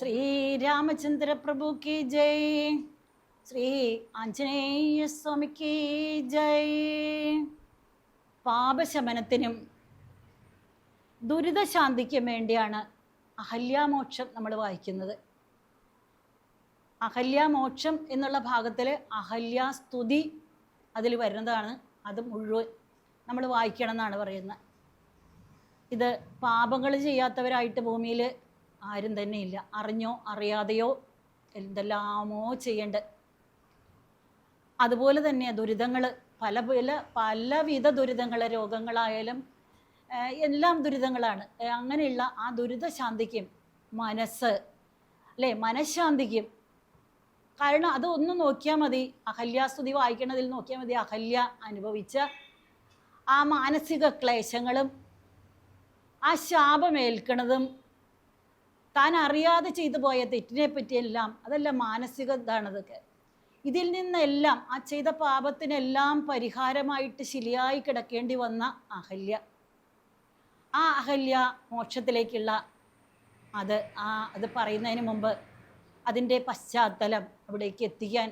ശ്രീരാമചന്ദ്ര പ്രഭു കി ജയ്. ശ്രീ ആഞ്ജനേയ സ്വാമിക്ക് ജയ്. പാപശമനത്തിനും ദുരിതശാന്തിക്കും വേണ്ടിയാണ് അഹല്യാമോക്ഷം നമ്മൾ വായിക്കുന്നത്. അഹല്യാമോക്ഷം എന്നുള്ള ഭാഗത്തിൽ അഹല്യാസ്തുതി അതിൽ വരുന്നതാണ്. അത് മുഴുവൻ നമ്മൾ വായിക്കണം എന്നാണ് പറയുന്നത്. ഇത് പാപങ്ങൾ ചെയ്യാത്തവരായിട്ട് ഭൂമിയിൽ ആരും തന്നെ ഇല്ല. അറിഞ്ഞോ അറിയാതെയോ എന്തെല്ലാമോ ചെയ്യേണ്ടത് അതുപോലെ തന്നെ ദുരിതങ്ങൾ പല പല പലവിധ ദുരിതങ്ങൾ രോഗങ്ങളായാലും എല്ലാം ദുരിതങ്ങളാണ്. അങ്ങനെയുള്ള ആ ദുരിതശാന്തിക്കും മനസ്സ് അല്ലേ? മനഃശാന്തിക്കും. കാരണം അത് ഒന്ന് നോക്കിയാൽ മതി. അഹല്യാസ്തുതി വായിക്കണതിൽ നോക്കിയാൽ മതി. അഹല്യ അനുഭവിച്ച ആ മാനസിക ക്ലേശങ്ങളും ആ ശാപമേൽക്കണതും താൻ അറിയാതെ ചെയ്തു പോയ തെറ്റിനെ പറ്റിയെല്ലാം അതെല്ലാം മാനസിക ഇതാണതൊക്കെ. ഇതിൽ നിന്നെല്ലാം ആ ചെയ്ത പാപത്തിനെല്ലാം പരിഹാരമായിട്ട് ശരിയായി കിടക്കേണ്ടി വന്ന അഹല്യ. ആ അഹല്യ മോക്ഷത്തിലേക്കുള്ള അത് ആ അത് പറയുന്നതിന് മുമ്പ് അതിന്റെ പശ്ചാത്തലം അവിടേക്ക് എത്തിക്കാൻ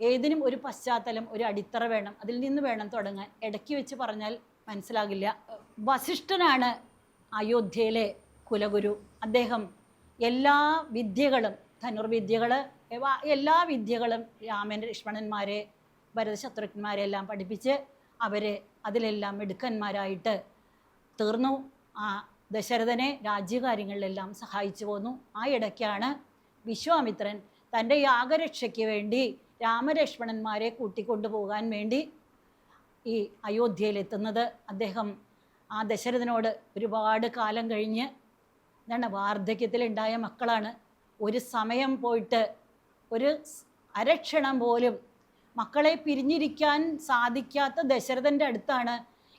ഏതിനും ഒരു പശ്ചാത്തലം ഒരു അടിത്തറ വേണം. അതിൽ നിന്ന് വേണം തുടങ്ങാൻ. ഇടയ്ക്ക് വെച്ച് പറഞ്ഞാൽ മനസ്സിലാകില്ല. വസിഷ്ഠനാണ് അയോധ്യയിലെ കുലഗുരു. അദ്ദേഹം എല്ലാ വിദ്യകളും ധനുർവിദ്യകൾ എല്ലാ വിദ്യകളും രാമൻ ലക്ഷ്മണന്മാരെ ഭരതശത്രുഘ്നന്മാരെ എല്ലാം പഠിപ്പിച്ച് അവരെ അതിലെല്ലാം മിടുക്കന്മാരായിട്ട് തീർന്നു. ആ ദശരഥനെ രാജ്യകാര്യങ്ങളിലെല്ലാം സഹായിച്ചു പോന്നു. ആ ഇടയ്ക്കാണ് വിശ്വാമിത്രൻ തന്റെ യാഗരക്ഷയ്ക്ക് വേണ്ടി രാമലക്ഷ്മണന്മാരെ കൂട്ടിക്കൊണ്ടു പോകാൻ വേണ്ടി ഈ അയോധ്യയിലെത്തുന്നത്. അദ്ദേഹം ആ ദശരഥനോട് ഒരുപാട് കാലം കഴിഞ്ഞ് എന്താണ് വാർദ്ധക്യത്തിലുണ്ടായ മക്കളാണ്. ഒരു സമയം പോയിട്ട് ഒരു അരക്ഷണം പോലും മക്കളെ പിരിഞ്ഞിരിക്കാൻ സാധിക്കാത്ത ദശരഥന്റെ അടുത്താണ്.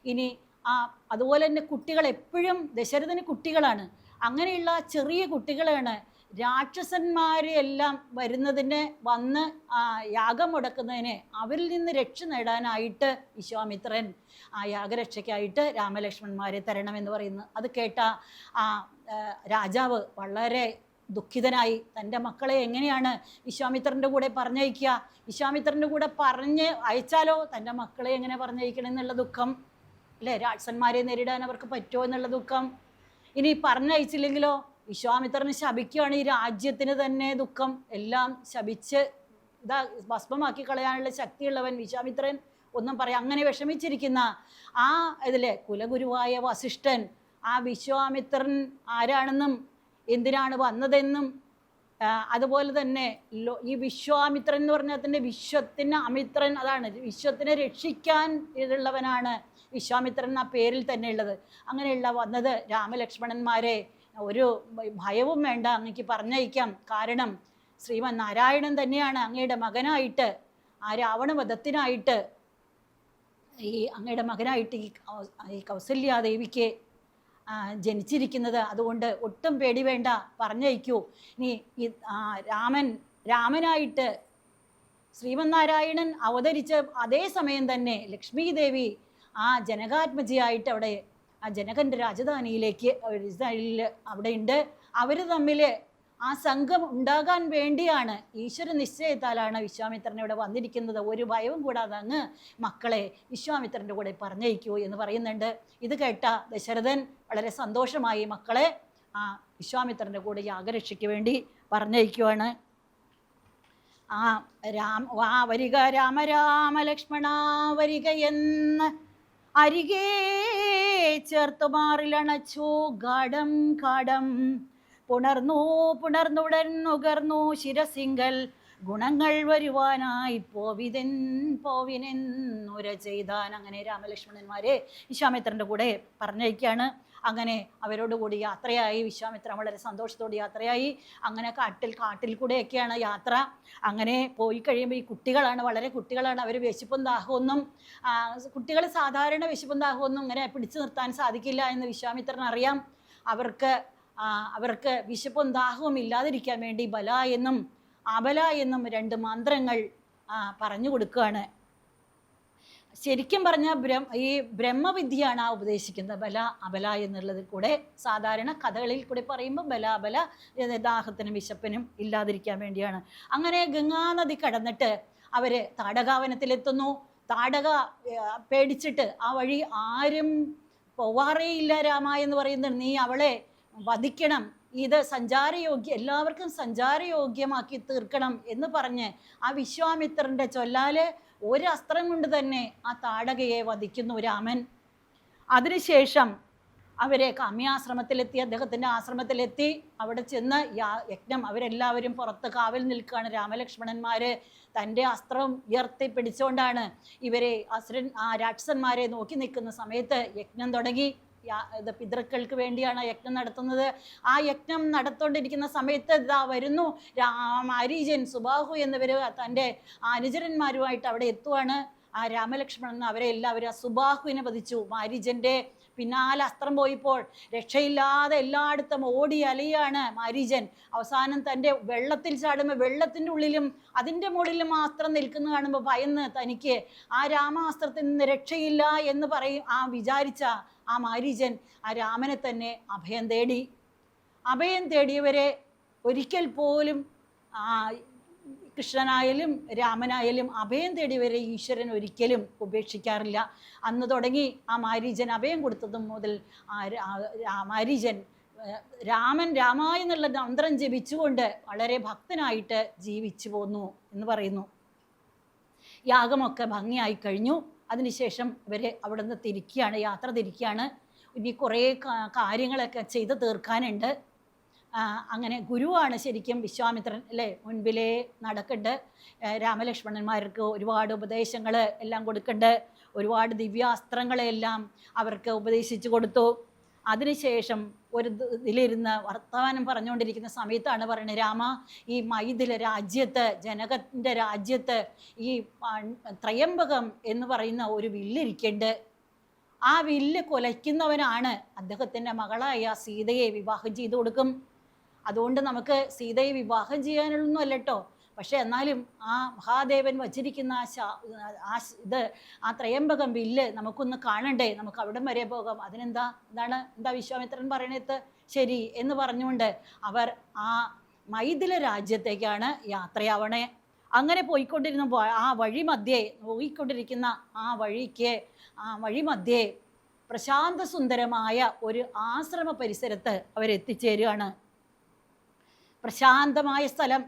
ഇനി ആ അതുപോലെ തന്നെ കുട്ടികൾ എപ്പോഴും ദശരഥന് കുട്ടികളാണ്. അങ്ങനെയുള്ള ചെറിയ കുട്ടികളാണ് രാക്ഷസന്മാരെ എല്ലാം വരുന്നതിന് വന്ന് യാഗം മുടക്കുന്നതിന് അവരിൽ നിന്ന് രക്ഷ നേടാനായിട്ട് വിശ്വാമിത്രൻ ആ യാഗരക്ഷയ്ക്കായിട്ട് രാമലക്ഷ്മണന്മാരെ തരണമെന്ന് പറയുന്നു. അത് കേട്ട ആ രാജാവ് വളരെ ദുഃഖിതനായി തന്റെ മക്കളെ എങ്ങനെയാണ് വിശ്വാമിത്രന്റെ കൂടെ പറഞ്ഞയക്കുക? വിശ്വാമിത്രന്റെ കൂടെ പറഞ്ഞ് അയച്ചാലോ? തന്റെ മക്കളെ എങ്ങനെ പറഞ്ഞയക്കണം എന്നുള്ള ദുഃഖം? അല്ലേ? രാക്ഷസന്മാരെ നേരിടാൻ അവർക്ക് പറ്റുമോ എന്നുള്ള ദുഃഖം? ഇനി പറഞ്ഞയച്ചില്ലെങ്കിലോ? വിശ്വാമിത്രന് ശപിക്കുകയാണ് ഈ രാജ്യത്തിന് തന്നെ ദുഃഖം. എല്ലാം ശപിച്ച് ഇതാ ഭസ്മമാക്കി കളയാനുള്ള ശക്തിയുള്ളവൻ വിശ്വാമിത്രൻ ഒന്നും പറയാം അങ്ങനെ വിഷമിച്ചിരിക്കുന്ന ആ ഇതിലെ കുലഗുരുവായ വസിഷ്ഠൻ ആ വിശ്വാമിത്രൻ ആരാണെന്നും എന്തിനാണ് വന്നതെന്നും അതുപോലെ തന്നെ ഈ വിശ്വാമിത്രൻ എന്ന് പറഞ്ഞാൽ തന്നെ വിശ്വത്തിന് അമിത്രൻ അതാണ് വിശ്വത്തിനെ രക്ഷിക്കാൻ ഇതുള്ളവനാണ് വിശ്വാമിത്രൻ ആ പേരിൽ തന്നെ ഉള്ളത്. അങ്ങനെയുള്ള വന്നത് രാമലക്ഷ്മണന്മാരെ ഒരു ഭയവും വേണ്ട അങ്ങക്ക് പറഞ്ഞയക്കാം. കാരണം ശ്രീമൻ നാരായണൻ തന്നെയാണ് അങ്ങയുടെ മകനായിട്ട് ആ രാവണവധത്തിനായിട്ട് ഈ അങ്ങയുടെ മകനായിട്ട് ഈ കൗസല്യാദേവിക്ക് ജനിച്ചിരിക്കുന്നത്. അതുകൊണ്ട് ഒട്ടും പേടി വേണ്ട പറഞ്ഞയക്കൂ. ഇനി ഈ രാമൻ രാമനായിട്ട് ശ്രീമന്നാരായണൻ അവതരിച്ച അതേ സമയം തന്നെ ലക്ഷ്മി ദേവി ആ ജനകാത്മജിയായിട്ട് അവിടെ ആ ജനകന്റെ രാജധാനിയിലേക്ക് അവിടെ ഉണ്ട് അവർ തമ്മിൽ ആ സംഘം ഉണ്ടാകാൻ വേണ്ടിയാണ് ഈശ്വര നിശ്ചയത്താലാണ് വിശ്വാമിത്രൻ ഇവിടെ വന്നിരിക്കുന്നത്. ഒരു ഭയവും കൂടാതെ അങ്ങ് മക്കളെ വിശ്വാമിത്രന്റെ കൂടെ പറഞ്ഞയക്കൂ എന്ന് പറയുന്നുണ്ട്. ഇത് കേട്ട ദശരഥൻ വളരെ സന്തോഷമായി മക്കളെ ആ വിശ്വാമിത്രന്റെ കൂടെ യാഗരക്ഷയ്ക്ക് വേണ്ടി പറഞ്ഞയക്കുവാണ്. ആ രാം വാ വരിക രാമ രാമ ലക്ഷ്മണ വരിക എന്ന് അരികെ ചേർത്തു മാറിലണച്ചു ഗാഠം കാടം പുണർന്നു പുണർന്നുടൻ നുകർന്നു ശിരസിങ്കൽ. ഗുണങ്ങൾ വരുവാനായി പോവിതെൻ പോവിനെന്നുര ചെയ്താൻ. അങ്ങനെ രാമലക്ഷ്മണന്മാരെ വിശ്വാമിത്രന്റെ കൂടെ പറഞ്ഞയക്കുകയാണ്. അങ്ങനെ അവരോട് കൂടി യാത്രയായി. വിശ്വാമിത്രം വളരെ സന്തോഷത്തോടെ യാത്രയായി. അങ്ങനെ കാട്ടിൽ കാട്ടിൽ കൂടെയൊക്കെയാണ് യാത്ര. അങ്ങനെ പോയി കഴിയുമ്പോൾ ഈ കുട്ടികളാണ് വളരെ കുട്ടികളാണ്. അവർ വിശപ്പും ദാഹമൊന്നും കുട്ടികൾ സാധാരണ വിശപ്പും ദാഹമൊന്നും ഇങ്ങനെ പിടിച്ചു നിർത്താൻ സാധിക്കില്ല എന്ന് വിശ്വാമിത്രൻ അറിയാം. അവർക്ക് അവർക്ക് വിശപ്പും ദാഹവും ഇല്ലാതിരിക്കാൻ വേണ്ടി ബല എന്നും അബല എന്നും രണ്ട് മന്ത്രങ്ങൾ പറഞ്ഞു കൊടുക്കുകയാണ്. ശരിക്കും പറഞ്ഞാൽ ബ്രഹ്മ ഈ ബ്രഹ്മവിദ്യയാണ് ആ ഉപദേശിക്കുന്നത്. ബല അബല എന്നുള്ളതിൽ കൂടെ സാധാരണ കഥകളിൽ കൂടെ പറയുമ്പോൾ ബല അബല ദാഹത്തിനും വിശപ്പിനും ഇല്ലാതിരിക്കാൻ വേണ്ടിയാണ്. അങ്ങനെ ഗംഗാനദി കടന്നിട്ട് അവർ താടകാവനത്തിലെത്തുന്നു. താടക പേടിച്ചിട്ട് ആ വഴി ആരും പോവാറേയില്ല രാമ എന്ന് പറയുന്നത് നീ അവളെ വധിക്കണം. ഇത് സഞ്ചാരയോഗ്യ എല്ലാവർക്കും സഞ്ചാരയോഗ്യമാക്കി തീർക്കണം എന്ന് പറഞ്ഞ് ആ വിശ്വാമിത്രന്റെ ചൊല്ലാൽ ഒരു അസ്ത്രം കൊണ്ട് തന്നെ ആ താടകയെ വധിക്കുന്നു രാമൻ. അതിനുശേഷം അവരെ കാമ്യാശ്രമത്തിലെത്തി അദ്ദേഹത്തിന്റെ ആശ്രമത്തിലെത്തി. അവിടെ ചെന്ന് യജ്ഞം അവരെല്ലാവരും പുറത്ത് കാവൽ നിൽക്കുകയാണ്. രാമലക്ഷ്മണന്മാർ തന്റെ അസ്ത്രം ഉയർത്തി പിടിച്ചുകൊണ്ടാണ് ഇവരെ അസുരൻ ആ രാക്ഷസന്മാരെ നോക്കി നിൽക്കുന്ന സമയത്ത് യജ്ഞം തുടങ്ങി. പിതൃക്കൾക്ക് വേണ്ടിയാണ് യജ്ഞം നടത്തുന്നത്. ആ യജ്ഞം നടത്തോണ്ടിരിക്കുന്ന സമയത്ത് ഇതാ വരുന്നു. രാമാരീജൻ സുബാഹു എന്നിവർ തന്റെ അനുചരന്മാരുമായിട്ട് അവിടെ എത്തുവാണ്. ആ രാമലക്ഷ്മണൻ അവരെ എല്ലാവരും ആ സുബാഹുവിനെ വധിച്ചു. മാരീജന്റെ പിന്നാലെ അസ്ത്രം പോയിപ്പോൾ രക്ഷയില്ലാതെ എല്ലായിടത്തും ഓടി അലയാണ് മരീജൻ. അവസാനം തന്റെ വെള്ളത്തിൽ ചാടുമ്പോൾ വെള്ളത്തിന്റെ ഉള്ളിലും അതിന്റെ മുകളിലും ആ അസ്ത്രം നിൽക്കുന്ന കാണുമ്പോൾ ഭയന്ന് തനിക്ക് ആ രാമാസ്ത്രത്തിൽ നിന്ന് രക്ഷയില്ല എന്ന് പറയും ആ വിചാരിച്ച ആ മാരീജൻ ആ രാമനെ തന്നെ അഭയം തേടി. അഭയം തേടിയവരെ ഒരിക്കൽ പോലും കൃഷ്ണനായാലും രാമനായാലും അഭയം തേടി വരെ ഈശ്വരൻ ഒരിക്കലും ഉപേക്ഷിക്കാറില്ല. അന്ന് തുടങ്ങി ആ മാരീജൻ അഭയം കൊടുത്തതും മുതൽ ആ മാരീജൻ രാമൻ രാമ എന്നുള്ള മന്ത്രം ജപിച്ചുകൊണ്ട് വളരെ ഭക്തനായിട്ട് ജീവിച്ചു പോന്നു എന്ന് പറയുന്നു. യാഗമൊക്കെ ഭംഗിയായി കഴിഞ്ഞു. അതിനുശേഷം ഇവർ അവിടെ നിന്ന് തിരിക്കുകയാണ് യാത്ര തിരിക്കുകയാണ്. ഇനി കുറേ കാര്യങ്ങളൊക്കെ ചെയ്ത് തീർക്കാനുണ്ട്. അങ്ങനെ ഗുരുവാണ് ശരിക്കും വിശ്വാമിത്രൻ അല്ലേ? മുൻപിലേ നടക്കുന്നുണ്ട് രാമലക്ഷ്മണന്മാർക്ക് ഒരുപാട് ഉപദേശങ്ങൾ എല്ലാം കൊടുക്കുന്നുണ്ട് ഒരുപാട് ദിവ്യാസ്ത്രങ്ങളെല്ലാം അവർക്ക് ഉപദേശിച്ചു കൊടുത്തു. അതിനുശേഷം ഒരു ഇതിലിരുന്ന് വർത്തമാനം പറഞ്ഞുകൊണ്ടിരിക്കുന്ന സമയത്താണ് പറയുന്നത് രാമ ഈ മൈഥില രാജ്യത്ത് ജനകത്തിന്റെ രാജ്യത്ത് ഈ ത്രയംബകം എന്ന് പറയുന്ന ഒരു വില്ലിരിക്കുന്നുണ്ട് ആ വില്ല് കൊലയ്ക്കുന്നവനാണ്. അദ്ദേഹത്തിന്റെ മകളായ സീതയെ വിവാഹം ചെയ്തു കൊടുക്കും. അതുകൊണ്ട് നമുക്ക് സീതയെ വിവാഹം ചെയ്യാനൊന്നും അല്ല കേട്ടോ പക്ഷെ എന്നാലും ആ മഹാദേവൻ വച്ചിരിക്കുന്ന ആ ആ ഇത് ആ ത്രയംബകം ബില്ല് നമുക്കൊന്ന് കാണണ്ടേ? നമുക്ക് അവിടം വരെ പോകാം. അതിനെന്താ എന്താണ് എന്താ വിശ്വാമിത്രൻ പറയണത്? ശരി എന്ന് പറഞ്ഞുകൊണ്ട് അവർ ആ മൈഥില രാജ്യത്തേക്കാണ് യാത്രയാവണേ. അങ്ങനെ പോയിക്കൊണ്ടിരുന്ന ആ വഴി മധ്യേ പോയിക്കൊണ്ടിരിക്കുന്ന ആ വഴിക്ക് ആ വഴി മധ്യേ പ്രശാന്തസുന്ദരമായ ഒരു ആശ്രമ പരിസരത്ത് അവരെത്തിച്ചേരുകയാണ് പ്രശാന്തമായ സ്ഥലം.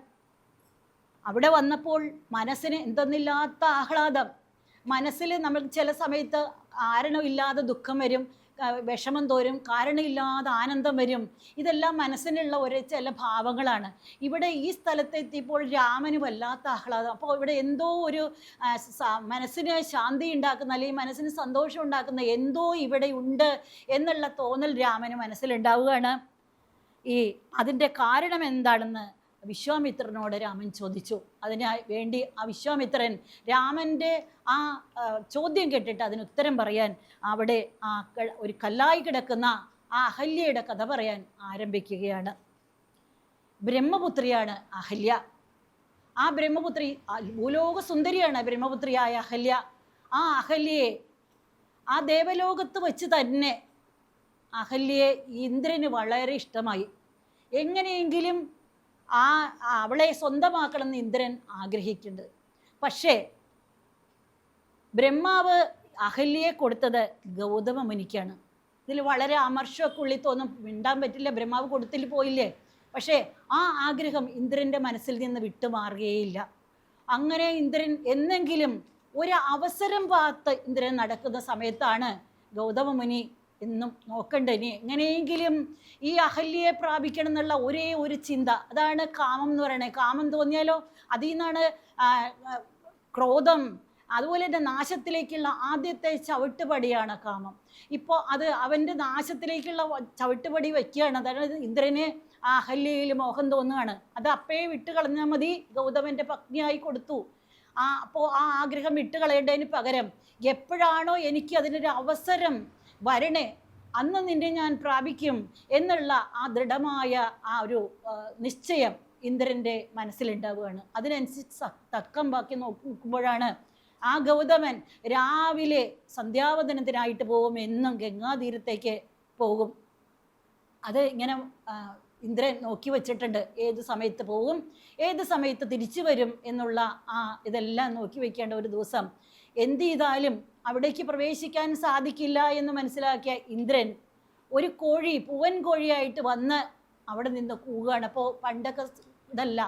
അവിടെ വന്നപ്പോൾ മനസ്സിന് എന്തെന്നില്ലാത്ത ആഹ്ലാദം. മനസ്സിൽ നമ്മൾ ചില സമയത്ത് കാരണമില്ലാതെ ദുഃഖം വരും വിഷമം തോരും കാരണമില്ലാതെ ആനന്ദം വരും. ഇതെല്ലാം മനസ്സിനുള്ള ഒരു ചില ഭാവങ്ങളാണ്. ഇവിടെ ഈ സ്ഥലത്തെത്തിയപ്പോൾ രാമന് വല്ലാത്ത ആഹ്ലാദം. അപ്പോൾ ഇവിടെ എന്തോ ഒരു മനസ്സിന് ശാന്തി ഉണ്ടാക്കുന്ന അല്ലെങ്കിൽ മനസ്സിന് സന്തോഷം ഉണ്ടാക്കുന്ന എന്തോ ഇവിടെ ഉണ്ട് എന്നുള്ള തോന്നൽ രാമന് മനസ്സിലുണ്ടാവുകയാണ്. ഈ അതിന്റെ കാരണം എന്താണെന്ന് വിശ്വാമിത്രനോട് രാമൻ ചോദിച്ചു. അതിന് വേണ്ടി ആ വിശ്വാമിത്രൻ രാമന്റെ ആ ചോദ്യം കേട്ടിട്ട് അതിന് ഉത്തരം പറയാൻ അവിടെ ആ ഒരു കല്ലായി കിടക്കുന്ന ആ അഹല്യയുടെ കഥ പറയാൻ ആരംഭിക്കുകയാണ്. ബ്രഹ്മപുത്രിയാണ് അഹല്യ. ആ ബ്രഹ്മപുത്രി ഭൂലോക സുന്ദരിയാണ് ബ്രഹ്മപുത്രിയായ അഹല്യ. ആ അഹല്യയെ ആ ദേവലോകത്ത് വെച്ച് തന്നെ അഹല്യയെ ഇന്ദ്രന് വളരെ ഇഷ്ടമായി. എങ്ങനെയെങ്കിലും ആ അവളെ സ്വന്തമാക്കണമെന്ന് ഇന്ദ്രൻ ആഗ്രഹിക്കുന്നുണ്ട്. പക്ഷേ ബ്രഹ്മാവ് അഹല്യയെ കൊടുത്തത് ഗൗതമ മുനിക്കാണ് ഇതിൽ വളരെ അമർഷമൊക്കെ ഉള്ളിൽ തോന്നും മിണ്ടാൻ പറ്റില്ല ബ്രഹ്മാവ് കൊടുത്തിൽ പോയില്ലേ? പക്ഷേ ആ ആഗ്രഹം ഇന്ദ്രന്റെ മനസ്സിൽ നിന്ന് വിട്ടുമാറുകയില്ല അങ്ങനെ ഇന്ദ്രൻ എന്നെങ്കിലും ഒരു അവസരം പാത്ത് ഇന്ദ്രൻ നടക്കുന്ന സമയത്താണ് ഗൗതമ മുനി എന്നും നോക്കണ്ട ഇനി. എങ്ങനെയെങ്കിലും ഈ അഹല്യയെ പ്രാപിക്കണം എന്നുള്ള ഒരേ ഒരു ചിന്ത. അതാണ് കാമം എന്ന് പറയണത് കാമം തോന്നിയാലോ? അതിൽ നിന്നാണ് ക്രോധം അതുപോലെ തന്നെ നാശത്തിലേക്കുള്ള ആദ്യത്തെ ചവിട്ടുപടിയാണ് കാമം. ഇപ്പോൾ അത് അവന്റെ നാശത്തിലേക്കുള്ള ചവിട്ടുപടി വയ്ക്കുകയാണ്. അതായത് ഇന്ദ്രന് ആ അഹല്യയിൽ മോഹം തോന്നുകയാണ്. അത് അപ്പേ വിട്ട് കളഞ്ഞാൽ മതി. ഗൗതമന്റെ പത്നിയായി കൊടുത്തു. ആ അപ്പോൾ ആ ആഗ്രഹം വിട്ട് കളയേണ്ടതിന് പകരം എപ്പോഴാണോ എനിക്ക് അതിനൊരു അവസരം വരണേ അന്ന് നിന്നെ ഞാൻ പ്രാപിക്കും എന്നുള്ള ആ ദൃഢമായ ആ ഒരു നിശ്ചയം ഇന്ദ്രന്റെ മനസ്സിലുണ്ടാവുകയാണ്. അതിനനുസരിച്ച് തക്കം ബാക്കി നോക്കുമ്പോഴാണ് ആ ഗൗതമൻ രാവിലെ സന്ധ്യാവതനത്തിനായിട്ട് പോകും എന്നും ഗംഗാതീരത്തേക്ക് പോകും. അത് ഇങ്ങനെ ഇന്ദ്രൻ നോക്കി വെച്ചിട്ടുണ്ട്. ഏത് സമയത്ത് പോകും ഏത് സമയത്ത് തിരിച്ചു വരും എന്നുള്ള ആ ഇതെല്ലാം നോക്കി വെക്കേണ്ട ഒരു ദിവസം. എന്ത് ചെയ്താലും അവിടേക്ക് പ്രവേശിക്കാൻ സാധിക്കില്ല എന്ന് മനസ്സിലാക്കിയ ഇന്ദ്രൻ ഒരു കോഴി പൂവൻ കോഴിയായിട്ട് വന്ന് അവിടെ നിന്ന് കൂവുകയാണ്. അപ്പോൾ പണ്ടൊക്കെ ഇതല്ല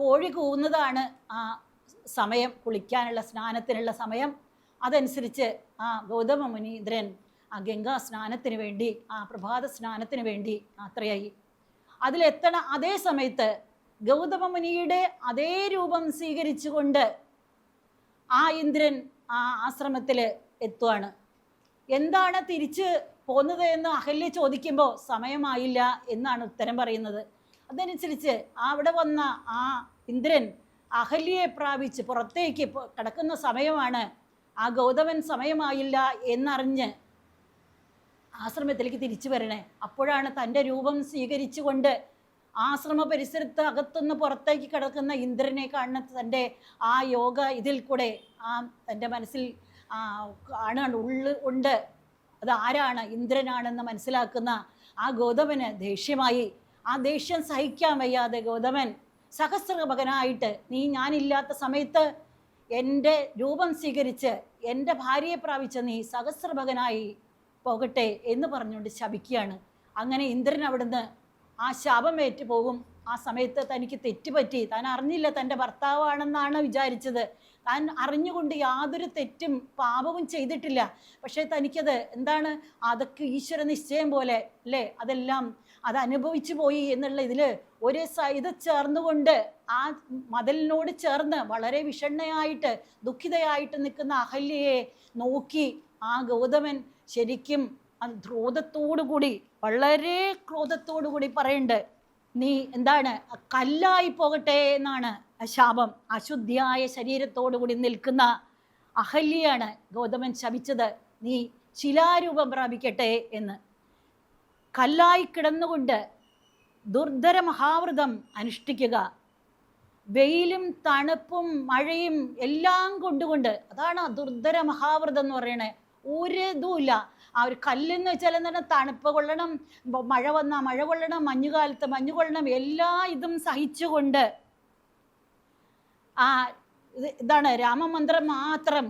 കോഴി കൂവുന്നതാണ് ആ സമയം കുളിക്കാനുള്ള സ്നാനത്തിനുള്ള സമയം. അതനുസരിച്ച് ആ ഗൗതമ മുനീന്ദ്രൻ ആ ഗംഗാ സ്നാനത്തിന് വേണ്ടി ആ പ്രഭാത സ്നാനത്തിന് വേണ്ടി യാത്രയായി. അതിലെത്തണ അതേ സമയത്ത് ഗൗതമ മുനിയുടെ അതേ രൂപം സ്വീകരിച്ചുകൊണ്ട് ആ ഇന്ദ്രൻ ആ ആശ്രമത്തിൽ എത്തുവാണ്. എന്താണ് തിരിച്ച് പോകുന്നത് എന്ന് അഹല്യ ചോദിക്കുമ്പോൾ സമയമായില്ല എന്നാണ് ഉത്തരം പറയുന്നത്. അതനുസരിച്ച് അവിടെ വന്ന ആ ഇന്ദ്രൻ അഹല്യയെ പ്രാപിച്ച് പുറത്തേക്ക് കിടക്കുന്ന സമയമാണ്. ആ ഗൗതമൻ സമയമായില്ല എന്നറിഞ്ഞ് ആശ്രമത്തിലേക്ക് തിരിച്ചു വരണേ. അപ്പോഴാണ് തന്റെ രൂപം സ്വീകരിച്ചുകൊണ്ട് ആശ്രമ പരിസരത്ത് അകത്തുനിന്ന് പുറത്തേക്ക് കിടക്കുന്ന ഇന്ദ്രനെ കാണുന്ന തന്റെ ആ യോഗ ഇതിൽ കൂടെ ആ തന്റെ മനസ്സിൽ ആ കാണാണ് ഉള്ളു ഉണ്ട്. അത് ആരാണ്? ഇന്ദ്രനാണെന്ന് മനസ്സിലാക്കുന്ന ആ ഗൗതമന് ദേഷ്യമായി. ആ ദേഷ്യം സഹിക്കാൻ വയ്യാതെ ഗൗതമൻ സഹസ്രമകനായിട്ട് നീ ഞാനില്ലാത്ത സമയത്ത് എന്റെ രൂപം സ്വീകരിച്ച് എന്റെ ഭാര്യയെ പ്രാപിച്ച നീ സഹസ്രമകനായി പോകട്ടെ എന്ന് പറഞ്ഞുകൊണ്ട് ശപിക്കുകയാണ്. അങ്ങനെ ഇന്ദ്രൻ അവിടുന്ന് ആ ശാപം ഏറ്റു പോകും ആ സമയത്ത് തനിക്ക് തെറ്റുപറ്റി. താൻ അറിഞ്ഞില്ല തന്റെ ഭർത്താവാണെന്നാണ് വിചാരിച്ചത്. താൻ അറിഞ്ഞുകൊണ്ട് യാതൊരു തെറ്റും പാപവും ചെയ്തിട്ടില്ല. പക്ഷേ തനിക്കത് എന്താണ്? അതൊക്കെ ഈശ്വര നിശ്ചയം പോലെ അല്ലേ? അതെല്ലാം അത് അനുഭവിച്ചു പോയി എന്നുള്ള ഇതിൽ ഒരു ഇത് ചേർന്നുകൊണ്ട് ആ മതിലിനോട് ചേർന്ന് വളരെ വിഷണ്ണയായിട്ട് ദുഃഖിതയായിട്ട് നിൽക്കുന്ന അഹല്യയെ നോക്കി ആ ഗൗതമൻ ശരിക്കും അത് ക്രോധത്തോടു കൂടി വളരെ ക്രോധത്തോടു കൂടി പറയുന്നുണ്ട്. നീ എന്താണ്? കല്ലായി പോകട്ടെ എന്നാണ് ശാപം. അശുദ്ധിയായ ശരീരത്തോടു കൂടി നിൽക്കുന്ന അഹല്യയാണ് ഗൗതമൻ ശപിച്ചത്. നീ ശിലാരൂപം പ്രാപിക്കട്ടെ എന്ന്. കല്ലായി കിടന്നുകൊണ്ട് ദുർധര മഹാവ്രതം അനുഷ്ഠിക്കുക. വെയിലും തണുപ്പും മഴയും എല്ലാം കൊണ്ടുകൊണ്ട് അതാണ് ദുർധര മഹാവ്രതം എന്ന് പറയണേ ഒരു ഇതുമില്ല ആ ഒരു കല്ലെന്ന് വെച്ചാൽ എന്താണ് തണുപ്പ് കൊള്ളണം മഴ വന്നാൽ മഴ കൊള്ളണം മഞ്ഞുകാലത്ത് മഞ്ഞ് കൊള്ളണം എല്ലാ ഇതും സഹിച്ചുകൊണ്ട് ആ ഇതാണ് രാമമന്ത്രം മാത്രം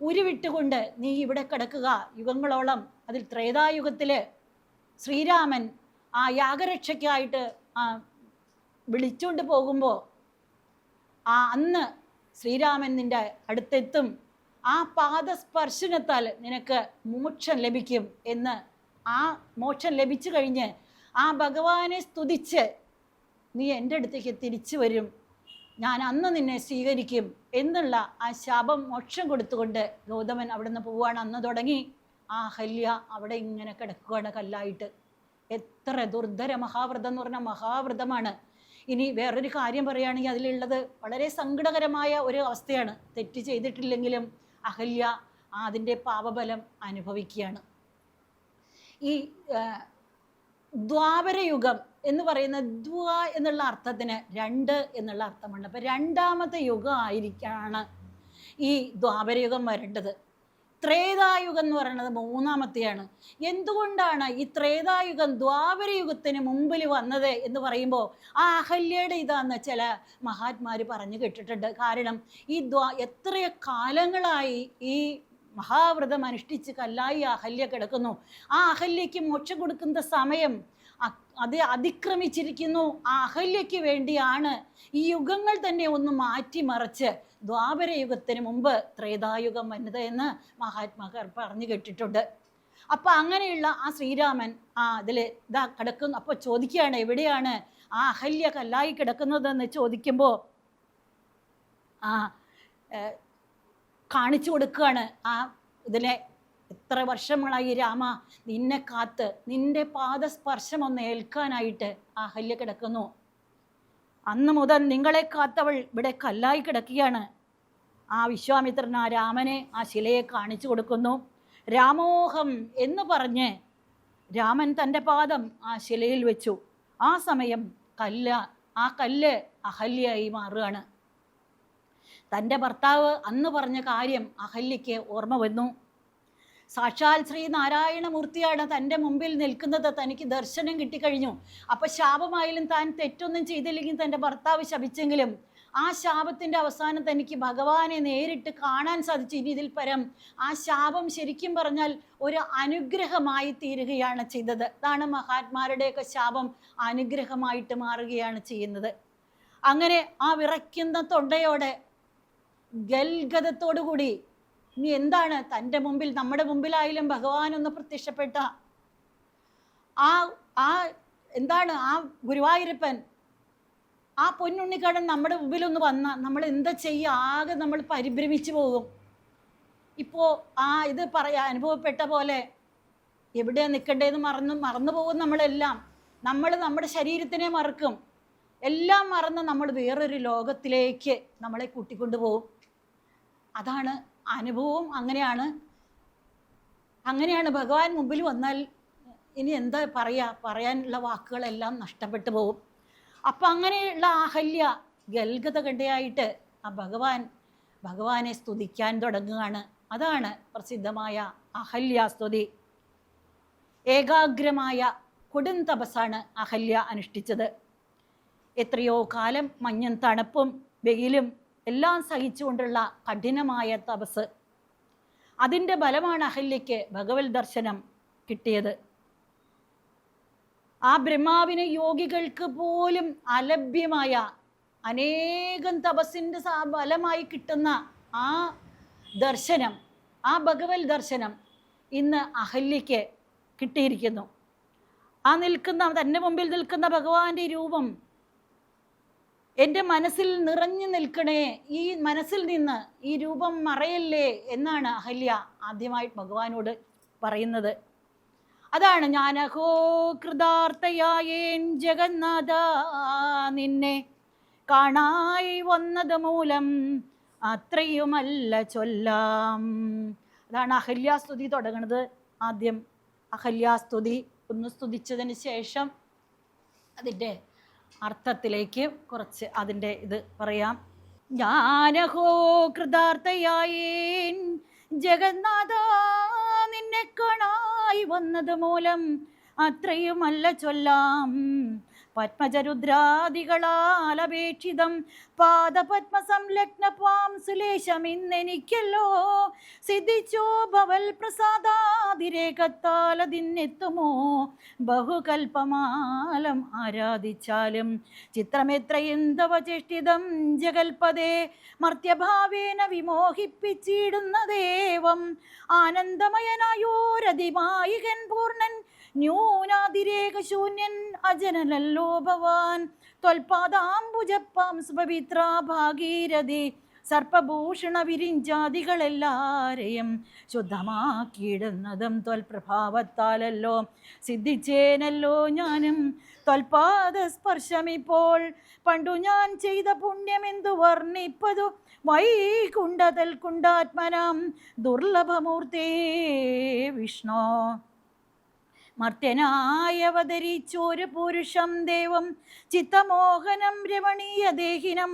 ഉരുവിട്ടുകൊണ്ട് നീ ഇവിടെ കിടക്കുക. യുഗങ്ങളോളം അതിൽ ത്രേതായുഗത്തിൽ ശ്രീരാമൻ ആ യാഗരക്ഷയ്ക്കായിട്ട് ആ വിളിച്ചുകൊണ്ട് പോകുമ്പോൾ ആ അന്ന് ശ്രീരാമൻ നിന്റെ അടുത്തെത്തും. ആ പാദസ്പർശനത്താൽ നിനക്ക് മോക്ഷം ലഭിക്കും എന്ന് ആ മോക്ഷം ലഭിച്ചു കഴിഞ്ഞ് ആ ഭഗവാനെ സ്തുതിച്ച് നീ എന്റെ അടുത്തേക്ക് തിരിച്ചു വരും. ഞാൻ അന്ന് നിന്നെ സ്വീകരിക്കും എന്നുള്ള ആ ശാപം മോക്ഷം കൊടുത്തുകൊണ്ട് ഗൗതമൻ അവിടെ നിന്ന് പോവുകയാണ്. അന്ന് തുടങ്ങി ആ ഹല്യ അവിടെ ഇങ്ങനെ കിടക്കുകയാണ് കല്ലായിട്ട്. എത്ര ദുർധര മഹാവ്രതം എന്ന് പറഞ്ഞാൽ മഹാവ്രതമാണ്. ഇനി വേറൊരു കാര്യം പറയുകയാണെങ്കിൽ അതിലുള്ളത് വളരെ സങ്കടകരമായ ഒരു അവസ്ഥയാണ്. തെറ്റ് ചെയ്തിട്ടില്ലെങ്കിലും അഹല്യ അതിന്റെ പാപബലം അനുഭവിക്കുകയാണ്. ഈ ദ്വാപരയുഗം എന്ന് പറയുന്ന ദ്വാ എന്നുള്ള അർത്ഥത്തിന് രണ്ട് എന്നുള്ള അർത്ഥമുണ്ട്. അപ്പം രണ്ടാമത്തെ യുഗം ആയിരിക്കാണ് ഈ ദ്വാപരയുഗം വരേണ്ടത്. ത്രേതായുഗം എന്ന് പറയുന്നത് മൂന്നാമത്തെയാണ്. എന്തുകൊണ്ടാണ് ഈ ത്രേതായുഗം ദ്വാപരയുഗത്തിന് മുമ്പിൽ വന്നത് എന്ന് പറയുമ്പോൾ ആ അഹല്യയുടെ ഇതാന്ന് ചില മഹാത്മാർ പറഞ്ഞു കേട്ടിട്ടുണ്ട്. കാരണം ഈ ദ്വാ എത്രയോ കാലങ്ങളായി ഈ മഹാവ്രതം അനുഷ്ഠിച്ച് കല്ലായി അഹല്യ കിടക്കുന്നു. ആ അഹല്യയ്ക്ക് മോക്ഷം കൊടുക്കുന്ന സമയം അത് അതിക്രമിച്ചിരിക്കുന്നു. ആ അഹല്യയ്ക്ക് വേണ്ടിയാണ് ഈ യുഗങ്ങൾ തന്നെ ഒന്ന് മാറ്റിമറിച്ച് ദ്വാപര യുഗത്തിന് മുമ്പ് ത്രേതായുഗം വന്നത് എന്ന് മഹാത്മാക്കാർ പറഞ്ഞു കേട്ടിട്ടുണ്ട്. അപ്പൊ അങ്ങനെയുള്ള ആ ശ്രീരാമൻ ആ അതിൽ ഇതാ കിടക്കുന്നു. അപ്പോൾ ചോദിക്കുകയാണ് എവിടെയാണ് ആ അഹല്യ കല്ലായി കിടക്കുന്നതെന്ന് ചോദിക്കുമ്പോൾ ആ കാണിച്ചു കൊടുക്കുകയാണ്. ആ ഇതിലെ എത്ര വർഷങ്ങളായി രാമ നിന്നെ കാത്ത് നിന്റെ പാദസ്പർശം ഒന്ന് ഏൽക്കാനായിട്ട് അഹല്യ കിടക്കുന്നു. അന്ന് മുതൽ നിങ്ങളെ കാത്തവൾ ഇവിടെ കല്ലായി കിടക്കുകയാണ്. ആ വിശ്വാമിത്രൻ ആ രാമനെ ആ ശിലയെ കാണിച്ചു കൊടുക്കുന്നു. രാമോഹം എന്ന് പറഞ്ഞ് രാമൻ തന്റെ പാദം ആ ശിലയിൽ വെച്ചു. ആ സമയം കല്ല് ആ കല്ല് അഹല്യയായി മാറുകയാണ്. തന്റെ ഭർത്താവ് അന്ന് പറഞ്ഞ കാര്യം അഹല്യയ്ക്ക് ഓർമ്മ വന്നു. സാക്ഷാൽ ശ്രീ നാരായണമൂർത്തിയാണ് തന്റെ മുമ്പിൽ നിൽക്കുന്നത്. തനിക്ക് ദർശനം കിട്ടിക്കഴിഞ്ഞു. അപ്പോൾ ശാപമായാലും താൻ തെറ്റൊന്നും ചെയ്തില്ലെങ്കിൽ തന്റെ ഭർത്താവ് ശപിച്ചെങ്കിലും ആ ശാപത്തിന്റെ അവസാനം തനിക്ക് ഭഗവാനെ നേരിട്ട് കാണാൻ സാധിച്ചു. ഇനി ഇതിൽ പരം ആ ശാപം ശരിക്കും പറഞ്ഞാൽ ഒരു അനുഗ്രഹമായി തീരുകയാണ് ചെയ്തത്. അതാണ് മഹാത്മാരുടെയൊക്കെ ശാപം. അനുഗ്രഹമായിട്ട് മാറുകയാണ് ചെയ്യുന്നത്. അങ്ങനെ ആ വിറയ്ക്കുന്ന തൊണ്ടയോടെ ഗൽഗതത്തോടു കൂടി ഇനി എന്താണ്? തന്റെ മുമ്പിൽ നമ്മുടെ മുമ്പിലായാലും ഭഗവാൻ ഒന്ന് പ്രത്യക്ഷപ്പെട്ട ആ ആ എന്താണ്? ആ ഗുരുവായൂരപ്പൻ ആ പൊന്നുണ്ണിക്കടൻ നമ്മുടെ മുമ്പിലൊന്ന് വന്ന നമ്മൾ എന്താ ചെയ്യുക? ആകെ നമ്മൾ പരിഭ്രമിച്ചു പോകും. ഇപ്പോൾ ആ ഇത് പറയാ അനുഭവപ്പെട്ട പോലെ എവിടെയാണ് നിൽക്കേണ്ടതെന്ന് മറന്നു മറന്നു പോകും നമ്മളെല്ലാം. നമ്മൾ നമ്മുടെ ശരീരത്തിനെ മറക്കും. എല്ലാം മറന്ന് നമ്മൾ വേറൊരു ലോകത്തിലേക്ക് നമ്മളെ കൂട്ടിക്കൊണ്ടു പോകും. അതാണ് അനുഭവം അങ്ങനെയാണ്. അങ്ങനെയാണ് ഭഗവാൻ മുമ്പിൽ വന്നാൽ ഇനി എന്താ പറയുക പറയാനുള്ള വാക്കുകളെല്ലാം നഷ്ടപ്പെട്ടു പോകും. അപ്പം അങ്ങനെയുള്ള അഹല്യ ഗൽഗത കണ്ടയായിട്ട് ആ ഭഗവാൻ ഭഗവാനെ സ്തുതിക്കാൻ തുടങ്ങുകയാണ്. അതാണ് പ്രസിദ്ധമായ അഹല്യാസ്തുതി ഏകാഗ്രമായ കൊടും തപസ്സാണ് അഹല്യ അനുഷ്ഠിച്ചത്. എത്രയോ കാലം മഞ്ഞും തണുപ്പും വെയിലും എല്ലാം സഹിച്ചുകൊണ്ടുള്ള കഠിനമായ തപസ്. അതിന്റെ ബലമാണ് അഹല്യയ്ക്ക് ഭഗവത് ദർശനം കിട്ടിയത്. ആ ബ്രഹ്മാവിന് യോഗികൾക്ക് പോലും അലഭ്യമായ അനേകം തപസ്സിന്റെ ബലമായി കിട്ടുന്ന ആ ദർശനം ആ ഭഗവത് ദർശനം ഇന്ന് അഹല്യയ്ക്ക് കിട്ടിയിരിക്കുന്നു. ആ നിൽക്കുന്ന തന്റെ മുമ്പിൽ നിൽക്കുന്ന ഭഗവാന്റെ രൂപം എന്റെ മനസ്സിൽ നിറഞ്ഞു നിൽക്കണേ ഈ മനസ്സിൽ നിന്ന് ഈ രൂപം മറയല്ലേ എന്നാണ് അഹല്യ ആദ്യമായി ഭഗവാനോട് പറയുന്നത്. അതാണ് ഞാനഹോ കൃതാർത്ഥയായേൻ ജഗന്നാഥ നിന്നെ കാണായി വന്നത് മൂലം അത്രയുമല്ല ചൊല്ലാം. അതാണ് അഹല്യാസ്തുതി തുടങ്ങുന്നത് ആദ്യം. അഹല്യാസ്തുതി ഒന്ന് സ്തുതിച്ചതിന് ശേഷം അതിന്റെ അർത്ഥത്തിലേക്ക് കുറച്ച് അതിന്റെ ഇത് പറയാം. ജ്ഞാനഹോ കൃതാർത്ഥയായേൻ ജഗന്നാഥ നിന്നെ കാണായി വന്നത് മൂലം അത്രയുമല്ല ചൊല്ലാം. പത്മജരുദ്രാദികളാൽ അപേക്ഷിതം പാദപത്മ സംലഗ്ന പാം സുലേശം ഇന്നെനിക്കല്ലോ സിദ്ധിച്ചോ ഭവൽ പ്രസാദാതിരേഖത്താലതിന്നെത്തുമോ ബഹുകൽപമാലം ആരാധിച്ചാലും ചിത്രമെത്രയും തവ ചേഷ്ടിതം ജഗൽപദേ. മർത്യഭാവേന വിമോഹിപ്പിച്ചിടുന്ന ദേവം ആനന്ദമയനായോരതിമായികൻ പൂർണൻ ന്യൂനാതിരേക ശൂന്യൻ അജനലല്ലോ ഭവാൻ. ത്വൽപാദാംബുജപ്പാം സുപവിത്ര ഭാഗീരഥി. സർപ്പഭൂഷണ വിരിഞ്ചാദികളെല്ലാരെയും ശുദ്ധമാക്കിയിടുന്നതും ത്വൽപ്രഭാവത്താലല്ലോ. സിദ്ധിച്ചേനല്ലോ ഞാനും. ത്വൽപാദ സ്പർശമിപ്പോൾ പണ്ടു ഞാൻ ചെയ്ത പുണ്യമെന്തു വർണിപ്പതു? വൈകുണ്ടതൽ കുണ്ടാത്മനാം ദുർലഭമൂർത്തേ വിഷ്ണു. മർത്യനായി അവതരിച്ചൊരു പുരുഷം ദേവം ചിത്തമോഹനം രമണീയ ദേഹിനം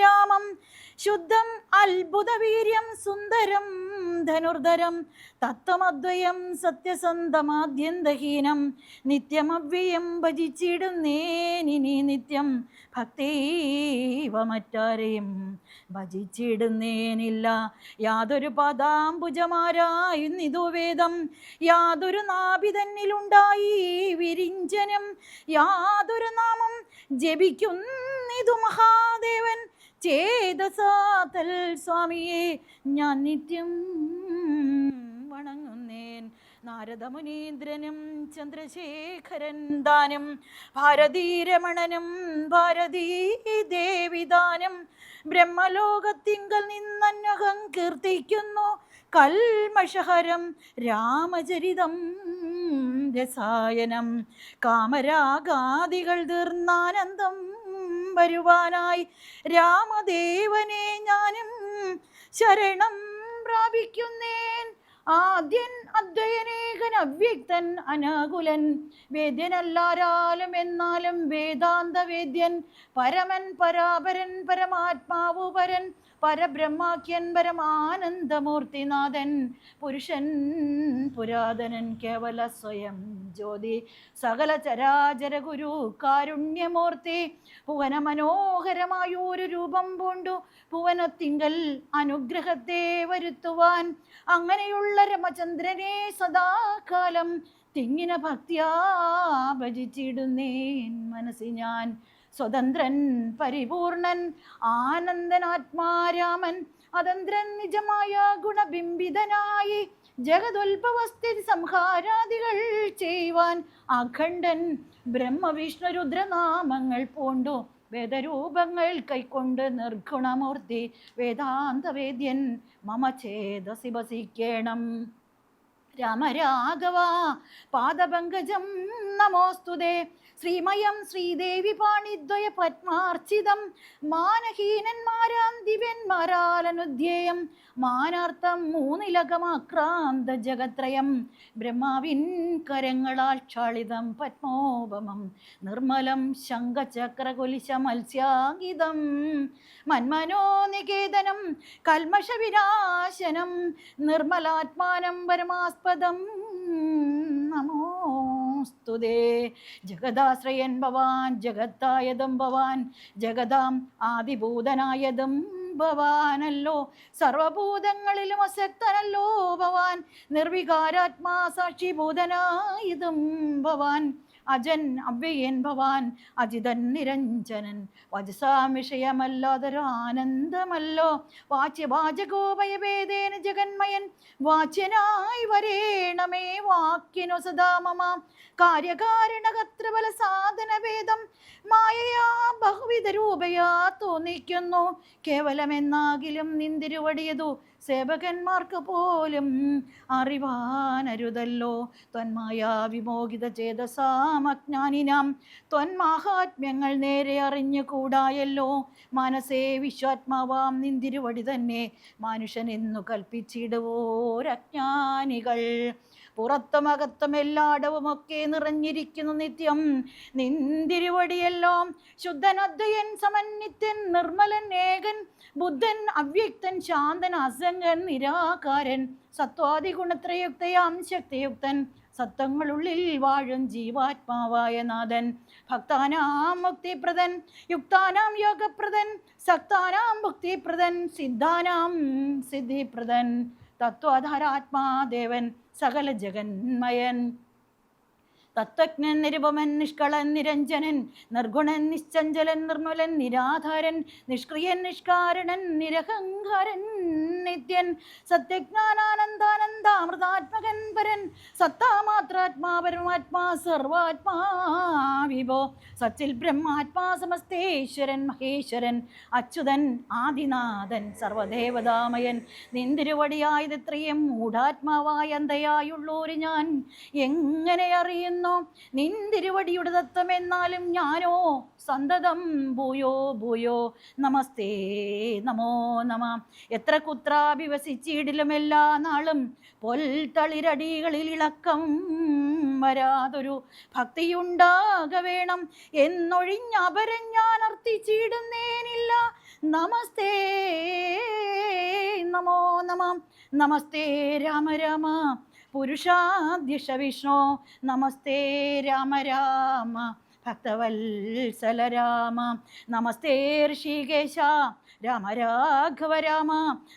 രാമം. ശുദ്ധം അത്ഭുതവീര്യം സുന്ദരം ധനുർധരം തത്വമദ്വയം സത്യസന്ധമാദ്യന്തഹീനം നിത്യമവ്യയം ഭജിച്ചിടുന്നേനിനി നിത്യം ഭക്തീവ മറ്റാരെയും ഭജിച്ചിടുന്നേനില്ല. യാതൊരു പദാംബുജമാരായുന്നിതു വേദം. യാതൊരു നാഭി തന്നിലുണ്ടായി വിരിഞ്ചനം. യാതൊരു നാമം ജപിക്കുന്നിതു മഹാദേവൻ. ചേതസാതൽ സ്വാമിയെ ഞാൻ നിത്യം വണങ്ങുന്നേൻ. നാരദമുനീന്ദ്രനും ചന്ദ്രശേഖരൻ ദാനം ഭാരതീരമണനും ഭാരതീ ദേവിദാനം ബ്രഹ്മലോകത്തിങ്കൽ നിന്നന്വഹം കീർത്തിക്കുന്നു കൽമഷഹരം രാമചരിതം രസായനം. കാമരാഗാദികൾ തീർന്നാനന്ദം വരുവാനായി രാമദേവനെ ഞാനും ശരണം പ്രാപിക്കുന്നേൻ. ആദ്യൻ അദ്വയനേകൻ അവ്യക്തൻ അനാകുലൻ വേദ്യനല്ലാരാലും എന്നാലും വേദാന്ത വേദ്യൻ പരമൻ പരാപരൻ പരമാത്മാവു പരൻ പരം ആനന്ദമൂർത്തിനാഥൻ പുരുഷൻ പുരാതനൻ കേവല സ്വയം ജ്യോതി സകല ചരാചര ഗുരു കാരുണ്യമൂർത്തി ഭുവന മനോഹരമായൊരു രൂപം പൂണ്ടു ഭുവനത്തിങ്കൽ അനുഗ്രഹത്തെ വരുത്തുവാൻ. അങ്ങനെയുള്ള രമചന്ദ്രനെ സദാകാലം തിങ്ങിന ഭക്തിയാ ഭജിച്ചിടുന്നേൻ മനസ്സി ഞാൻ. സ്വതന്ത്രൻ പരിപൂർണൻ ആനന്ദനാത്മാരാമൻ അതന്ത്രൻ നിജമായ ഗുണബിംബിതനായി ജഗതുൽഭവസ്ഥിതി സംഹാരാദികൾ ചെയ്യുവാൻ അഖണ്ഡൻ ബ്രഹ്മവിഷ്ണു രുദ്രനാമങ്ങൾ പൂണ്ടു. വേദരൂപങ്ങൾ കൈക്കൊണ്ട് നിർഗുണമൂർത്തി വേദാന്തവേദ്യൻ മമ ചേതസി വസിക്കേണം. രാമരാഘവ പാദപങ്കജം നമോസ്തുതേ. ശ്രീമയം ശ്രീദേവി പാണിദ്വയ പത്മാർച്ചിതം. മാനഹീനന്മാരാം ദിവ്യന്മാരാലനുധ്യേയം മാനാർത്ഥം മൂന്നിലകമാക്രാന്ത ജഗത്രയം. ബ്രഹ്മാവിൻ കരങ്ങളാൽ ക്ഷാളിതം പത്മോപമം. നിർമ്മലം ശങ്കചക്രകുലിശ മത്സ്യാങ്കിതം മന്മനോ നികേതനം കൽമഷ വിനാശനം നിർമ്മലാത്മാനം പരമാസ്പദം. നമോസ്തുതേ ജഗദാശ്രയൻ ഭവാൻ ജഗത്തായതും ഭവാൻ ജഗതാം ആദിഭൂതനായതും ഭവാനല്ലോ. സർവഭൂതങ്ങളിലും അസക്തനല്ലോ ഭവാൻ. നിർവികാരാത്മാ സാക്ഷിഭൂതനായതും ഭവാൻ. അജൻ അവ്യയൻ ഭവാൻ അജിതൻ നിരഞ്ജനൻ. വജസാമിഷയമല്ലാതൊരു ആനന്ദമല്ലോ. വാച്യവാചകോപയഭേദേന ജഗന്മയൻ. വാച്യനായി വരേണമേ വാക്യനു സദാ മമ കാര്യകാരണകത്രബല സാധനഭേദം മായയാ ബഹുവിധ രൂപയാ തോന്നിക്കുന്നു. കേവലമെന്നാകിലും നിന്തിരുവടിയതു സേവകന്മാർക്ക് പോലും അറിവാനരുതല്ലോ. ത്വന്മായ വിമോഹിത ചേതസാമജ്ഞാനിനാം ത്വന്മാഹാത്മ്യങ്ങൾ നേരെ അറിഞ്ഞുകൂടായല്ലോ. മനസ്സേ വിശ്വാത്മാവാം നിന്തിരുവടി തന്നെ. മനുഷ്യൻ എന്നു കൽപ്പിച്ചിടുവോരജ്ഞാനികൾ. പുറത്തും അകത്തും എല്ലായിടവും ഒക്കെ നിറഞ്ഞിരിക്കുന്നു നിത്യം. നിന്തിരുവടിയെല്ലാം ശുദ്ധനദ്വയൻ സമന്വിത്യൻ നിർമ്മലൻ ഏകൻ ബുദ്ധൻ അവ്യക്തൻ ശാന്തൻ അസംഗൻ നിരാകാരൻ സത്വാദി ഗുണത്രയുക്തയാം ശക്തിയുക്തൻ സത്വങ്ങളുള്ളിൽ വാഴും ജീവാത്മാവായ നാഥൻ ഭക്താനാം മുക്തിപ്രദൻ യുക്താനാം യോഗപ്രദൻ സക്താനാം മുക്തിപ്രദൻ സിദ്ധാനാം സിദ്ധിപ്രദൻ തത്വാധാരാത്മാദേവൻ സകല ജഗന്മയൻ തത്വജ്ഞൻ നിരുപമൻ നിഷ്കളൻ നിരഞ്ജനൻ നിർഗുണൻ നിശ്ചഞ്ചലൻ നിർമ്മലൻ നിരാധാരൻ നിഷ്ക്രിയൻ നിഷ്കാരണൻ നിരഹങ്കാരൻ നിത്യൻ സത്യജ്ഞാനാനന്ദാനന്ദാമൃതാത്മകൻ പരൻ സത്താമാത്രാത്മാ പരമാത്മാ സർവാത്മാ വിഭോ സച്ചിൽ ബ്രഹ്മാത്മാ സമസ്തേശ്വരൻ മഹേശ്വരൻ അച്യുതൻ ആദിനാഥൻ സർവദേവതാമയൻ നിന്തിരുവടിയായത് ഇത്രയും മൂഢാത്മാവായ അന്തയായുള്ളൂര് ഞാൻ എങ്ങനെ അറിയുന്നു? നിന്തിരുവടിയുടെ തത്വം എന്നാലും ഞാനോ സന്തതം ഭൂയോ ഭൂയോ നമസ്തേ നമോ നമ. എത്ര കുത്രാഭിവസിച്ചിടിലും എല്ലാ നാളും പൊൽത്തളിരടികളിൽ ഇളക്കം വരാതൊരു ഭക്തിയുണ്ടാക വേണം. എന്നൊഴിഞ്ഞപരം ഞാൻ അർത്ഥിച്ചിടുന്നേനില്ല. നമസ്തേ നമോ നമ. നമസ്തേ രാമ രാമ. പുരുഷാധ്യക്ഷ വിഷ്ണു നമസ്തേ രാമ രാമ. ഭക്തവത്സല രാമ നമസ്തേ ഋഷികേശ. രാമ രാഘവ രാമ.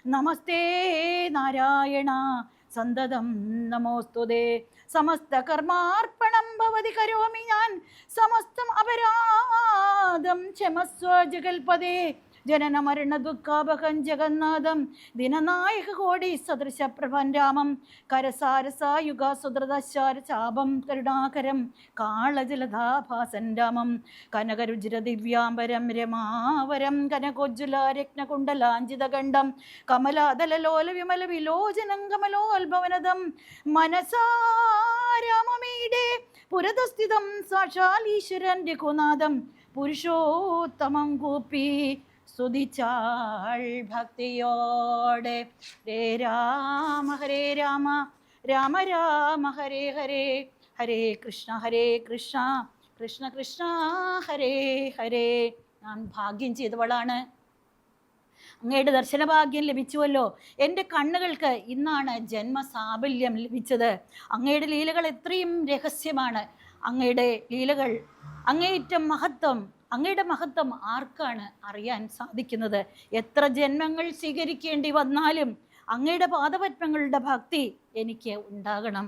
നമസ്തേ നാരായണ. സന്തതം നമോസ്തുതേ സമസ്ത കർമാർപ്പണം ഭവതി കരോമി ഞാൻ. സമസ്തം അപരാധം ക്ഷമസ്വ ജഗൽപദേ ജനന മരണ ദുഃഖാപഹം ജഗന്നാഥം. ദിനനായക കോടി സദൃശ പ്രഭൻ രാമം കരസാരസായുഗ സുദ്രദശാര ചാപം കരുണാകരം കാളജലധാഭാസൻ രാമം. കനകരുചിര ദിവ്യാംബരം രമാവരം കനകോജ്ജുല കമലാതല കമലാതലലോല വിമല വിലോചനം കമലോത്ഭവനദം. മനസാരാമമീടെ പുരതസ്ഥിതം സാക്ഷാൽ ഈശ്വരൻ രഘുനാഥം. പുരുഷോത്തമം കൂപ്പി സ്തുതിച്ചാൾ ഭക്തിയോടെ. ഹരേ രാമ ഹരേ രാമ രാമ രാമ ഹരേ ഹരേ ഹരേ കൃഷ്ണ ഹരേ കൃഷ്ണ കൃഷ്ണ കൃഷ്ണ ഹരേ ഹരേ. ഞാൻ ഭാഗ്യം ചെയ്തവളാണ്. അങ്ങയുടെ ദർശനഭാഗ്യം ലഭിച്ചുവല്ലോ. എന്റെ കണ്ണുകൾക്ക് ഇന്നാണ് ജന്മസാബല്യം ലഭിച്ചത്. അങ്ങയുടെ ലീലകൾ എത്രയും രഹസ്യമാണ്. അങ്ങയുടെ ലീലകൾ അങ്ങേയറ്റം മഹത്വം അങ്ങയുടെ മഹത്വം ആർക്കാണ് അറിയാൻ സാധിക്കുന്നത്? എത്ര ജന്മങ്ങൾ സ്വീകരിക്കേണ്ടി വന്നാലും അങ്ങയുടെ പാദപത്മങ്ങളുടെ ഭക്തി എനിക്ക് ഉണ്ടാകണം.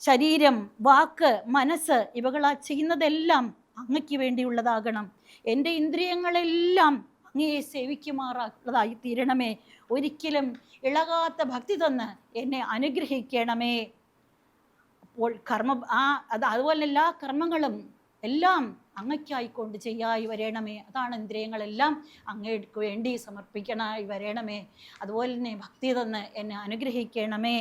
ശരീരം വാക്ക് മനസ്സ് ഇവകളാ ചെയ്യുന്നതെല്ലാം അങ്ങയ്ക്ക് വേണ്ടിയുള്ളതാകണം. എന്റെ ഇന്ദ്രിയങ്ങളെല്ലാം അങ്ങയെ സേവിക്കുമാറാക്കുള്ളതായി തീരണമേ. ഒരിക്കലും ഇളകാത്ത ഭക്തി തന്ന് എന്നെ അനുഗ്രഹിക്കണമേ. അപ്പോൾ കർമ്മ ആ അത് അതുപോലെ എല്ലാ കർമ്മങ്ങളും എല്ലാം അങ്ങയ്ക്കായിക്കൊണ്ട് ചെയ്യായി വരേണമേ. അതാണ് ഇന്ദ്രിയങ്ങളെല്ലാം അങ്ങയ്ക്ക് വേണ്ടി സമർപ്പിക്കണമായി വരേണമേ. അതുപോലെ തന്നെ ഭക്തി തന്ന് എന്നെ അനുഗ്രഹിക്കണമേ.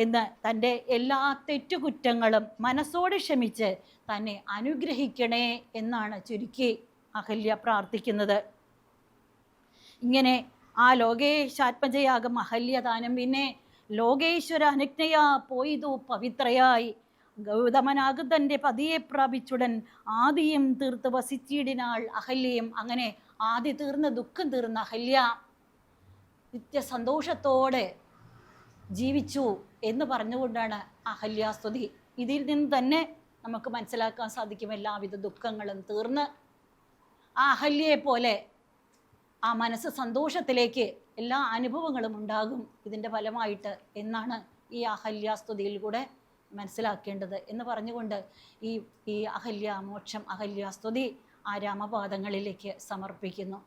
എന്ന് തന്റെ എല്ലാ തെറ്റുകുറ്റങ്ങളും മനസ്സോട് ക്ഷമിച്ച് തന്നെ അനുഗ്രഹിക്കണേ എന്നാണ് ചുരുക്കി അഹല്യ പ്രാർത്ഥിക്കുന്നത്. ഇങ്ങനെ ആ ലോകേശാത്മജയാകും അഹല്യദാനം പിന്നെ ലോകേശ്വര അനുജ്ഞയാ പോയിതു പവിത്രയായി. ഗൗതമനാകും തന്റെ പതിയെ പ്രാപിച്ചുടൻ ആദിയും തീർത്ത് വസിച്ചിടിനാൾ അഹല്യയും അങ്ങനെ ആദി തീർന്ന് ദുഃഖം തീർന്ന അഹല്യ സന്തോഷത്തോടെ ജീവിച്ചു എന്ന് പറഞ്ഞുകൊണ്ടാണ് അഹല്യാസ്തുതി. ഇതിൽ നിന്ന് തന്നെ നമുക്ക് മനസ്സിലാക്കാൻ സാധിക്കും എല്ലാവിധ ദുഃഖങ്ങളും തീർന്ന്. ആ അഹല്യയെ പോലെ ആ മനസ്സ് സന്തോഷത്തിലേക്ക് എല്ലാ അനുഭവങ്ങളും ഉണ്ടാകും ഇതിന്റെ ഫലമായിട്ട് എന്നാണ് ഈ അഹല്യാസ്തുതിയിൽ കൂടെ മനസ്സിലാക്കേണ്ടത് എന്ന് പറഞ്ഞുകൊണ്ട് ഈ ഈ അഹല്യ മോക്ഷം അഹല്യ സ്തുതി ആ രാമപാദങ്ങളിലേക്ക് സമർപ്പിക്കുന്നു.